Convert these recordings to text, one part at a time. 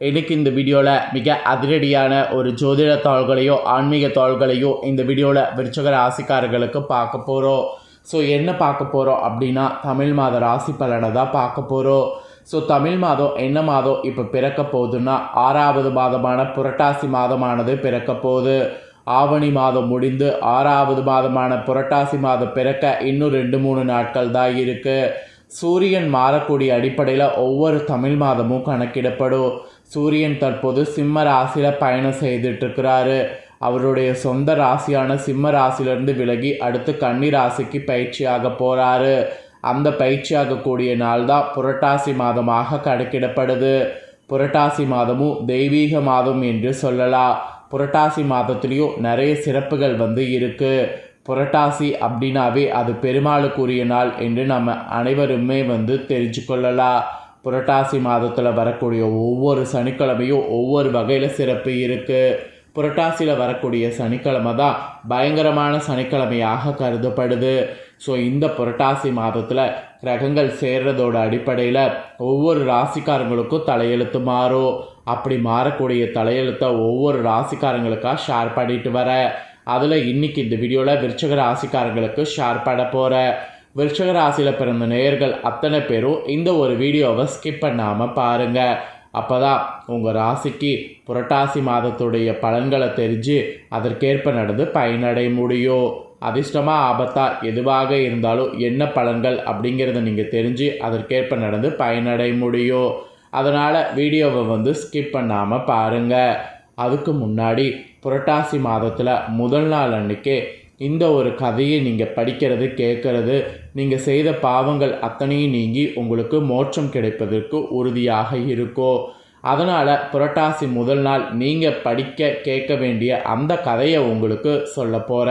இன்னைக்கு இந்த வீடியோவில் மிக அதிரடியான ஒரு ஜோதிட தாள்களையோ ஆன்மீக தாள்களையோ இந்த வீடியோவில் விருச்சக ராசிக்காரர்களுக்கு பார்க்க போகிறோம் ஸோ என்ன பார்க்க போகிறோம் அப்படின்னா தமிழ் மாத ராசி பலனை தான் பார்க்க போகிறோம் ஸோ தமிழ் மாதம் என்ன மாதம் இப்போ பிறக்க போகுதுன்னா ஆறாவது மாதமான புரட்டாசி மாதமானது பிறக்க போகுது. ஆவணி மாதம் முடிந்து ஆறாவது மாதமான புரட்டாசி மாதம் பிறக்க இன்னும் ரெண்டு மூணு நாட்கள் தான் இருக்குது சூரியன் மாறக்கூடிய அடிப்படையில் ஒவ்வொரு தமிழ் மாதமும் கணக்கிடப்படும். சூரியன் தற்போது சிம்ம ராசியில் பயணம் செய்துட்ருக்கிறாரு அவருடைய சொந்த ராசியான சிம்ம ராசியிலிருந்து விலகி அடுத்து கன்னி ராசிக்கு பயிற்சியாக போகிறாரு அந்த பயிற்சியாகக்கூடிய நாள் தான் புரட்டாசி மாதமாக கணக்கிடப்படுது. புரட்டாசி மாதமும் தெய்வீக மாதம் என்று சொல்லலாம். புரட்டாசி மாதத்துலேயும் நிறைய சிறப்புகள் வந்து இருக்குது புரட்டாசி அப்படின்னாவே அது பெருமாளுக்குரிய நாள் என்று நம்ம அனைவருமே வந்து தெரிஞ்சு கொள்ளலாம் புரட்டாசி மாதத்தில் வரக்கூடிய ஒவ்வொரு சனிக்கிழமையும் ஒவ்வொரு வகையில் சிறப்பு இருக்குது புரட்டாசியில் வரக்கூடிய சனிக்கிழமை தான் பயங்கரமான சனிக்கிழமையாக கருதப்படுது. ஸோ இந்த புரட்டாசி மாதத்தில் கிரகங்கள் சேர்றதோட அடிப்படையில் ஒவ்வொரு ராசிக்காரங்களுக்கும் தலையெழுத்து மாறும். அப்படி மாறக்கூடிய தலையெழுத்தை ஒவ்வொரு ராசிக்காரங்களுக்காக ஷேர் பண்ணிட்டு வர. அதில் இன்றைக்கி இந்த வீடியோவில் விருச்சக ராசிக்காரங்களுக்கு ஷேர் பண்ண போகிறேன் விருஷகராசியில் பிறந்த நேயர்கள் அத்தனை பேரும் இந்த ஒரு வீடியோவை ஸ்கிப் பண்ணாமல் பாருங்கள் அப்போ தான் உங்கள் ராசிக்கு புரட்டாசி மாதத்துடைய பலன்களை தெரிஞ்சு அதற்கேற்ப நடந்து பயனடைய முடியும். அதிர்ஷ்டமாக ஆபத்தாக எதுவாக இருந்தாலும் என்ன பலன்கள் அப்படிங்கிறத நீங்கள் தெரிஞ்சு அதற்கேற்ப நடந்து பயனடைய முடியும். அதனால் வீடியோவை வந்து ஸ்கிப் பண்ணாமல் பாருங்கள் அதுக்கு முன்னாடி புரட்டாசி மாதத்தில் முதல் நாள் அன்றைக்கே இந்த ஒரு கதையை நீங்கள் படிக்கிறது கேட்கறது நீங்கள் செய்த பாவங்கள் அத்தனையும் நீங்கி உங்களுக்கு மோட்சம் கிடைப்பதற்கு உறுதியாக இருக்கோ? அதனால் புரட்டாசி முதல் நாள் நீங்கள் படிக்க கேட்க வேண்டிய அந்த கதையை உங்களுக்கு சொல்ல போகிற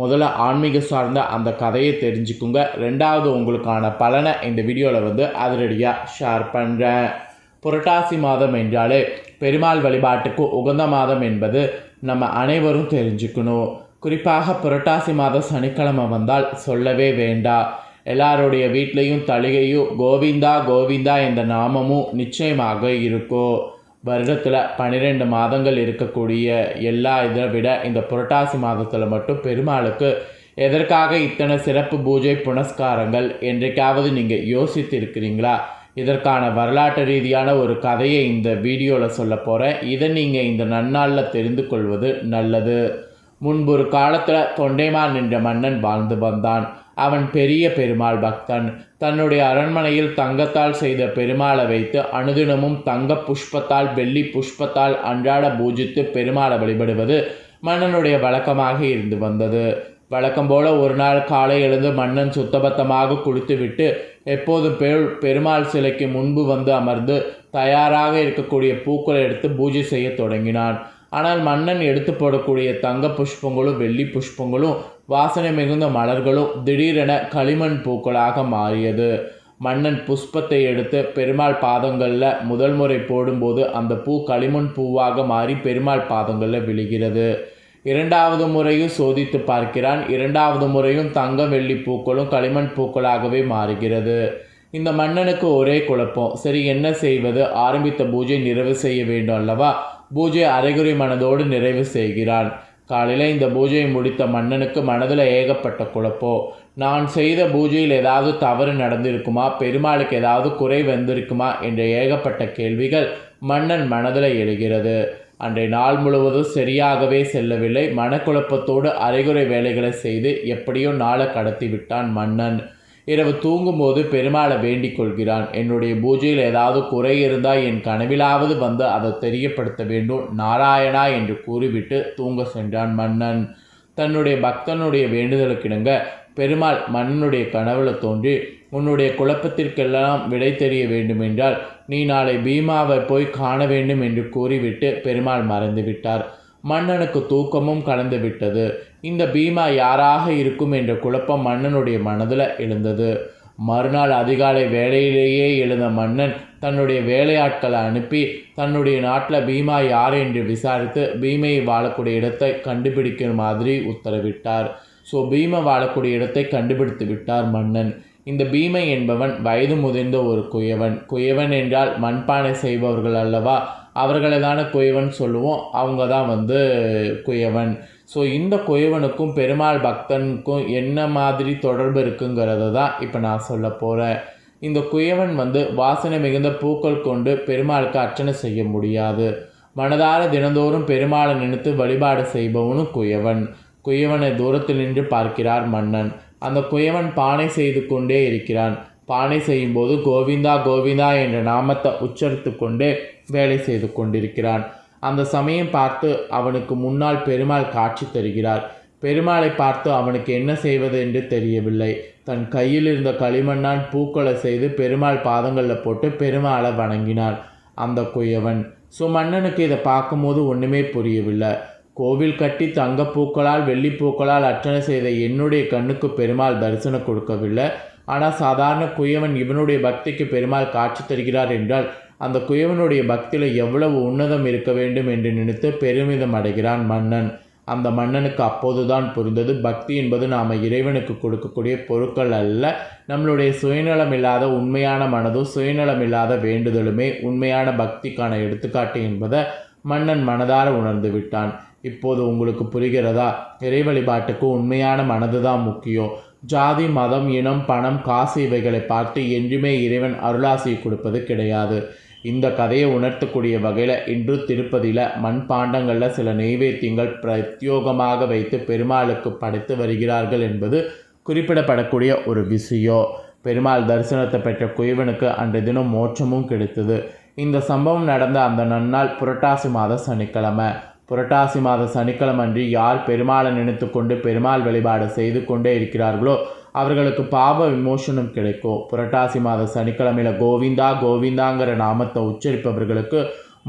முதல்ல ஆன்மீக சார்ந்த அந்த கதையை தெரிஞ்சுக்குங்க. ரெண்டாவது உங்களுக்கான பலனை இந்த வீடியோவில் வந்து அதிரடியாக ஷேர் பண்ணுறேன் புரட்டாசி மாதம் என்றாலே பெருமாள் வழிபாட்டுக்கு உகந்த மாதம் என்பது நம்ம அனைவரும் தெரிஞ்சுக்கணும். குறிப்பாக புரட்டாசி மாதம் சனிக்கிழமை வந்தால் சொல்லவே வேண்டாம் எல்லாருடைய வீட்லேயும் தளிகையும் கோவிந்தா கோவிந்தா என்ற நாமமும் நிச்சயமாக இருக்கும் வருடத்தில் பன்னிரெண்டு மாதங்கள் இருக்கக்கூடிய எல்லா இதை விட இந்த புரட்டாசி மாதத்தில் மட்டும் பெருமாளுக்கு எதற்காக இத்தனை சிறப்பு பூஜை புனஸ்காரங்கள் என்றைக்காவது நீங்கள் யோசித்திருக்கிறீங்களா? இதற்கான வரலாற்று ரீதியான ஒரு கதையை இந்த வீடியோவில் சொல்ல போகிறேன் இதை நீங்கள் இந்த நன்னாளில் தெரிந்து கொள்வது நல்லது. முன்பு ஒரு காலத்தில் தொண்டைமான் என்ற மன்னன் வாழ்ந்து வந்தான். அவன் பெரிய பெருமாள் பக்தன். தன்னுடைய அரண்மனையில் தங்கத்தால் செய்த பெருமாளை வைத்து அனுதினமும் தங்க புஷ்பத்தால் வெள்ளி புஷ்பத்தால் அன்றாட பூஜித்து பெருமாளை வழிபடுவது மன்னனுடைய வழக்கமாக இருந்து வந்தது. வழக்கம் போல ஒரு நாள் காலை எழுந்து மன்னன் சுத்தபத்தமாக குளித்துவிட்டு எப்போதும் பெரு பெருமாள் சிலைக்கு முன்பு வந்து அமர்ந்து தயாராக இருக்கக்கூடிய பூக்களை எடுத்து பூஜை செய்ய தொடங்கினான். ஆனால் மன்னன் எடுத்து போடக்கூடிய தங்க புஷ்பங்களும் வெள்ளி புஷ்பங்களும் வாசனை மிகுந்த மலர்களும் திடீரென களிமண் பூக்களாக மாறியது. மன்னன் புஷ்பத்தை எடுத்து பெருமாள் பாதங்களில் முதல் முறை போடும்போது அந்த பூ களிமண் பூவாக மாறி பெருமாள் பாதங்களில் விழுகிறது. இரண்டாவது முறையும் சோதித்து பார்க்கிறான். இரண்டாவது முறையும் தங்க வெள்ளி பூக்களும் களிமண் பூக்களாகவே மாறுகிறது. இந்த மன்னனுக்கு ஒரே குழப்பம். சரி என்ன செய்வது? ஆரம்பித்த பூஜை நிறைவு செய்ய வேண்டும் அல்லவா? பூஜை அரைகுறை மனதோடு நிறைவு செய்கிறான். காலையில் இந்த பூஜையை முடித்த மன்னனுக்கு மனதில் ஏகப்பட்ட குழப்பம் நான் செய்த பூஜையில் ஏதாவது தவறு நடந்திருக்குமா? பெருமாளுக்கு ஏதாவது குறை வந்திருக்குமா? என்ற ஏகப்பட்ட கேள்விகள் மன்னன் மனதில் எழுகிறது. அன்றைய நாள் முழுவதும் சரியாகவே செல்லவில்லை. மனக்குழப்பத்தோடு அரைகுறை வேலைகளை செய்து எப்படியோ நாளை கடத்தி விட்டான் மன்னன். இரவு தூங்கும்போது பெருமாளை வேண்டிக் கொள்கிறான். என்னுடைய பூஜையில் ஏதாவது குறை இருந்தால் என் கனவிலாவது வந்து அதை தெரியப்படுத்த வேண்டும். நாராயணா என்று கூறிவிட்டு தூங்க சென்றான் மன்னன். தன்னுடைய பக்தனுடைய வேண்டுதலுக்கிணங்க பெருமாள் மன்னனுடைய கனவுல தோன்றி உன்னுடைய குழப்பத்திற்கெல்லாம் விடை தெரிய வேண்டுமென்றால் நீ நாளை பீமாவை போய் காண வேண்டும் என்று கூறிவிட்டு பெருமாள் மறைந்து விட்டார் மன்னனுக்கு தூக்கமும் கலந்து விட்டது. இந்த பீமா யாராக இருக்கும் என்ற குழப்பம் மன்னனுடைய மனதில் எழுந்தது. மறுநாள் அதிகாலை வேலையிலேயே எழுந்த மன்னன் தன்னுடைய வேலையாட்களை அனுப்பி தன்னுடைய நாட்டில் பீமா யார் என்று விசாரித்து பீமையை வாழக்கூடிய இடத்தை கண்டுபிடிக்கிற மாதிரி உத்தரவிட்டார். ஸோ பீமை வாழக்கூடிய இடத்தை கண்டுபிடித்து விட்டார் மன்னன். இந்த பீமை என்பவன் வயது முதிர்ந்த ஒரு குயவன். குயவன் என்றால் மண்பானை செய்பவர்கள் அல்லவா? அவர்களை தானே குயவன் சொல்லுவோம். அவங்க தான் வந்து குயவன். ஸோ இந்த குயவனுக்கும் பெருமாள் பக்தனுக்கும் என்ன மாதிரி தொடர்பு இருக்குங்கிறத தான் இப்போ நான் சொல்ல போகிறேன் இந்த குயவன் வந்து வாசனை மிகுந்த பூக்கள் கொண்டு பெருமாளுக்கு அர்ச்சனை செய்ய முடியாது. மனதார தினந்தோறும் பெருமாளை நினைத்து வழிபாடு செய்பவனும் குயவன். குயவனை தூரத்தில் நின்று பார்க்கிறார் மன்னன். அந்த குயவன் பானை செய்து கொண்டே இருக்கிறான். பானை செய்யும்போது கோவிந்தா கோவிந்தா என்ற நாமத்தை உச்சரித்து கொண்டே வேலை செய்து கொண்டிருக்கிறான். அந்த சமயம் பார்த்து அவனுக்கு முன்னால் பெருமாள் காட்சி தருகிறார். பெருமாளை பார்த்து அவனுக்கு என்ன செய்வது என்று தெரியவில்லை. தன் கையில் இருந்த களிமண்ணால் பூக்களை செய்து பெருமாள் பாதங்களில் போட்டு பெருமாளை வணங்கினான். அந்த குயவன் ஸோ மன்னனுக்கு இதை பார்க்கும்போது ஒன்றுமே புரியவில்லை. கோவில் கட்டி தங்கப்பூக்களால் வெள்ளிப்பூக்களால் அர்ச்சனை செய்த என்னுடைய கண்ணுக்கு பெருமாள் தரிசனம் கொடுக்கவில்லை. ஆனால் சாதாரண குயவன் இவனுடைய பக்திக்கு பெருமாள் காட்சி தருகிறார் என்றால் அந்த குயவனுடைய பக்தியில் எவ்வளவு உன்னதம் இருக்க வேண்டும் என்று நினைத்து பெருமிதம் அடைகிறான் மன்னன். அந்த மன்னனுக்கு அப்போதுதான் புரிந்தது பக்தி என்பது நாம் இறைவனுக்கு கொடுக்கக்கூடிய பொருட்கள் அல்ல. நம்மளுடைய சுயநலம் இல்லாத உண்மையான மனதும் சுயநலம் இல்லாத வேண்டுதலுமே உண்மையான பக்திக்கான எடுத்துக்காட்டு என்பதை மன்னன் மனதார உணர்ந்து விட்டான். இப்போது உங்களுக்கு புரிகிறதா? இறை வழிபாட்டுக்கு உண்மையான மனது தான் முக்கியம். ஜாதி மதம் இனம் பணம் காசு இவைகளை பார்த்து என்றுமே இறைவன் அருளாசி கொடுப்பது கிடையாது. இந்த கதையை உணர்த்தக்கூடிய வகையில் இன்று திருப்பதியில் மண்பாண்டங்களில் சில நெய்வேத்தியங்கள் பிரத்யோகமாக வைத்து பெருமாளுக்கு படைத்து வருகிறார்கள் என்பது குறிப்பிடப்படக்கூடிய ஒரு விஷயம் பெருமாள் தரிசனத்தை பெற்ற குயவனுக்கு அன்றைய தினம் மோட்சமும் கிடைத்தது. இந்த சம்பவம் நடந்த அந்த நன்னாள் புரட்டாசி மாத சனிக்கிழமை. புரட்டாசி மாத சனிக்கிழமை அன்று யார் பெருமாளை நினைத்து கொண்டு பெருமாள் வழிபாடு செய்து கொண்டே இருக்கிறார்களோ அவர்களுக்கு பாவ விமோசனம் கிடைக்கும். புரட்டாசி மாத சனிக்கிழமையில் கோவிந்தா கோவிந்தாங்கிற நாமத்தை உச்சரிப்பவர்களுக்கு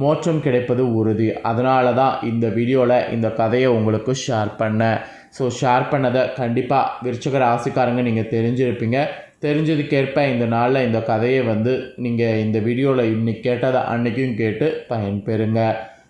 மோட்சம் கிடைப்பது உறுதி. அதனால தான் இந்த வீடியோவில் இந்த கதையை உங்களுக்கு ஷேர் பண்ணேன் ஸோ ஷேர் பண்ணதை கண்டிப்பாக விருச்சக ராசிக்காரங்க நீங்கள் தெரிஞ்சிருப்பீங்க. தெரிஞ்சதுக்கேற்ப இந்த நாளில் இந்த கதையை வந்து நீங்கள் இந்த வீடியோவில் இன்னைக்கு கேட்டதை அன்றைக்கும் கேட்டு பயன்பெறுங்க.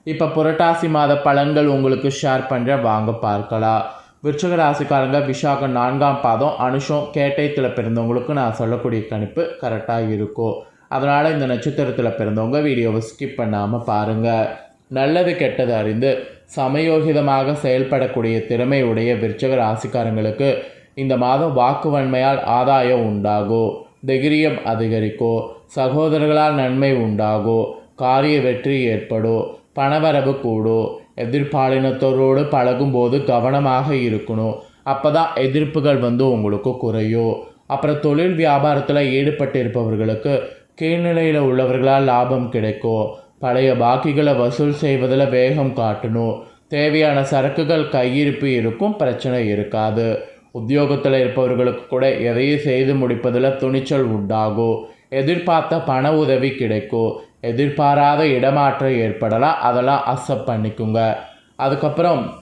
இப்போ புரட்டாசி மாத பலன்கள் உங்களுக்கு ஷேர் பண்ணுற வாங்க பார்க்கலாம் விருச்சக ராசிக்காரங்க விசாகம் நான்காம் பாதம் அனுஷம் கேட்டயத்தில் பிறந்தவங்களுக்கு நான் சொல்லக்கூடிய கணிப்பு கரெக்டாக இருக்கும் அதனால் இந்த நட்சத்திரத்தில் பிறந்தவங்க வீடியோவை ஸ்கிப் பண்ணாமல் பாருங்கள் நல்லது கெட்டது அறிந்து சமயோகிதமாக செயல்படக்கூடிய திறமையுடைய விருச்சக ராசிக்காரங்களுக்கு இந்த மாதம் வாக்குவன்மையால் ஆதாயம் உண்டாகும் தைரியம் அதிகரிக்கும் சகோதரர்களால் நன்மை உண்டாகும் காரிய வெற்றி ஏற்படும் பணவரவு கூடும் எதிர்பாலினத்தோரோடு பழகும்போது கவனமாக இருக்கணும் அப்போ தான் எதிர்ப்புகள் வந்து உங்களுக்கு குறையும் அப்புறம் தொழில் வியாபாரத்தில் ஈடுபட்டு இருப்பவர்களுக்கு கீழ்நிலையில் உள்ளவர்களால் லாபம் கிடைக்கும் பழைய பாக்கிகளை வசூல் செய்வதில் வேகம் காட்டணும் தேவையான சரக்குகள் கையிருப்பு இருக்கும் பிரச்சனை இருக்காது. உத்தியோகத்தில் இருப்பவர்களுக்கு கூட எதையும் செய்து முடிப்பதில் துணிச்சல் உண்டாகும் எதிர்பார்த்த பண உதவி கிடைக்கும் எதிர்பாராத இடமாற்றம் ஏற்படலாம். அதெல்லாம் அக்செப்ட் பண்ணிக்குங்க. அதுக்கப்புறம்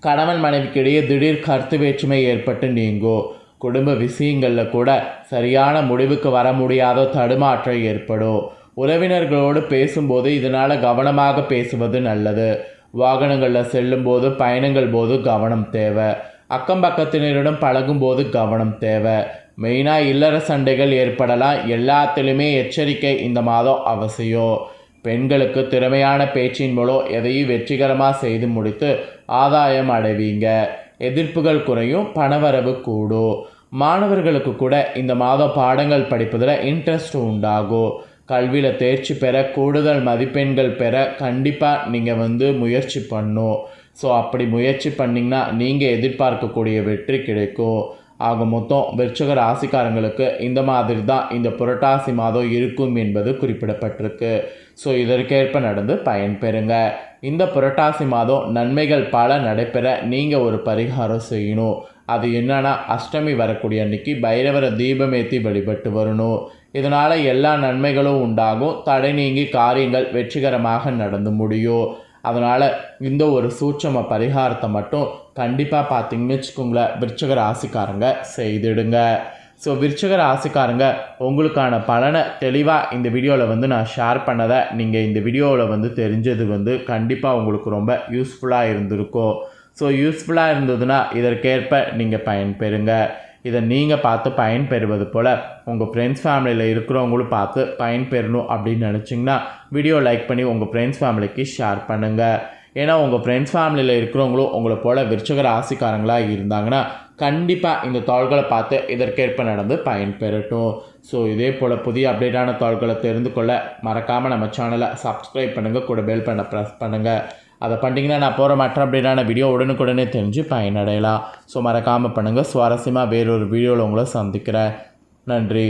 கணவன் மனைவிக்கிடையே திடீர் கருத்து வேற்றுமை ஏற்பட்டு நீங்கும் குடும்ப விஷயங்களில் கூட சரியான முடிவுக்கு வர முடியாத தடுமாற்றம் ஏற்படும் உறவினர்களோடு பேசும்போது இதனால் கவனமாக பேசுவது நல்லது. வாகனங்களில் செல்லும்போது பயணங்கள் போது கவனம் தேவை. அக்கம் பக்கத்தினரிடம் பழகும்போது கவனம் தேவை. மெயினாக இல்லற சண்டைகள் ஏற்படலாம். எல்லாத்துலேயுமே எச்சரிக்கை இந்த மாதம் அவசியம். பெண்களுக்கு திறமையான பேச்சின் மூலம் எதையும் வெற்றிகரமாக செய்து முடித்து ஆதாயம் அடைவீங்க. எதிர்ப்புகள் குறையும் பணவரவு கூடும். மாணவர்களுக்கு கூட இந்த மாதம் பாடங்கள் படிப்பதில் இன்ட்ரெஸ்ட் உண்டாகும். கல்வியில் தேர்ச்சி பெற கூடுதல் மதிப்பெண்கள் பெற கண்டிப்பாக நீங்கள் வந்து முயற்சி பண்ணும். ஸோ அப்படி முயற்சி பண்ணிங்கன்னா நீங்கள் எதிர்பார்க்கக்கூடிய வெற்றி கிடைக்கும். ஆக மொத்தம் விருச்சக ராசிக்காரங்களுக்கு இந்த மாதிரி தான் இந்த புரட்டாசி மாதம் இருக்கும் என்பது குறிப்பிடப்பட்டிருக்கு. ஸோ இதற்கேற்ப நடந்து பயன்பெறுங்க இந்த புரட்டாசி மாதம் நன்மைகள் பல நடைபெற நீங்கள் ஒரு பரிகாரம் செய்யணும். அது என்னன்னா அஷ்டமி வரக்கூடிய அன்னைக்கு பைரவரை தீபமேத்தி வழிபட்டு வரணும். இதனால் எல்லா நன்மைகளும் உண்டாகும். தடை நீங்கி காரியங்கள் வெற்றிகரமாக நடந்து முடியும். அதனால் இந்த ஒரு சூட்சம பரிகாரத்தை மட்டும் கண்டிப்பாக பார்த்தீங்கன்னு வச்சுக்கோங்களேன் விருச்சக ராசிக்காரங்க செய்திடுங்க. ஸோ விருச்சக ராசிக்காரங்க உங்களுக்கான பலனை தெளிவாக இந்த வீடியோவில் வந்து நான் ஷேர் பண்ணதை நீங்கள் இந்த வீடியோவில் வந்து தெரிஞ்சது வந்து கண்டிப்பாக உங்களுக்கு ரொம்ப யூஸ்ஃபுல்லாக இருந்திருக்கும். ஸோ யூஸ்ஃபுல்லாக இருந்ததுன்னா இதற்கேற்ப நீங்கள் பயன்பெறுங்க. இதை நீங்கள் பார்த்து பயன்பெறுவது போல் உங்கள் ஃப்ரெண்ட்ஸ் ஃபேமிலியில் இருக்கிறவங்களும் பார்த்து பயன்பெறணும் அப்படின்னு நினச்சிங்கன்னா வீடியோ லைக் பண்ணி உங்கள் ஃப்ரெண்ட்ஸ் ஃபேமிலிக்கு ஷேர் பண்ணுங்கள் ஏன்னா உங்கள் ஃப்ரெண்ட்ஸ் ஃபேமிலியில் இருக்கிறவங்களும் உங்களை போல் விருச்சக ராசிக்காரங்களாக இருந்தாங்கன்னா கண்டிப்பாக இந்த தாள்களை பார்த்து இதற்கேற்ப நடந்து பயன்பெறட்டும். ஸோ இதே போல் புதிய அப்டேட்டான தாள்களை தெரிந்து கொள்ள மறக்காமல் நம்ம சேனலை சப்ஸ்கிரைப் பண்ணுங்கள் கூட பெல் பண்ண ப்ரெஸ் பண்ணுங்கள் அதை பண்ணிங்கன்னா நான் போகிற மற்ற அப்படின்னா வீடியோ உடனுக்குடனே தெரிஞ்சு பயனடையலாம். ஸோ மறக்காமல் பண்ணுங்கள் சுவாரஸ்யமாக வேறொரு வீடியோவில் உங்களை சந்திக்கிறேன். நன்றி.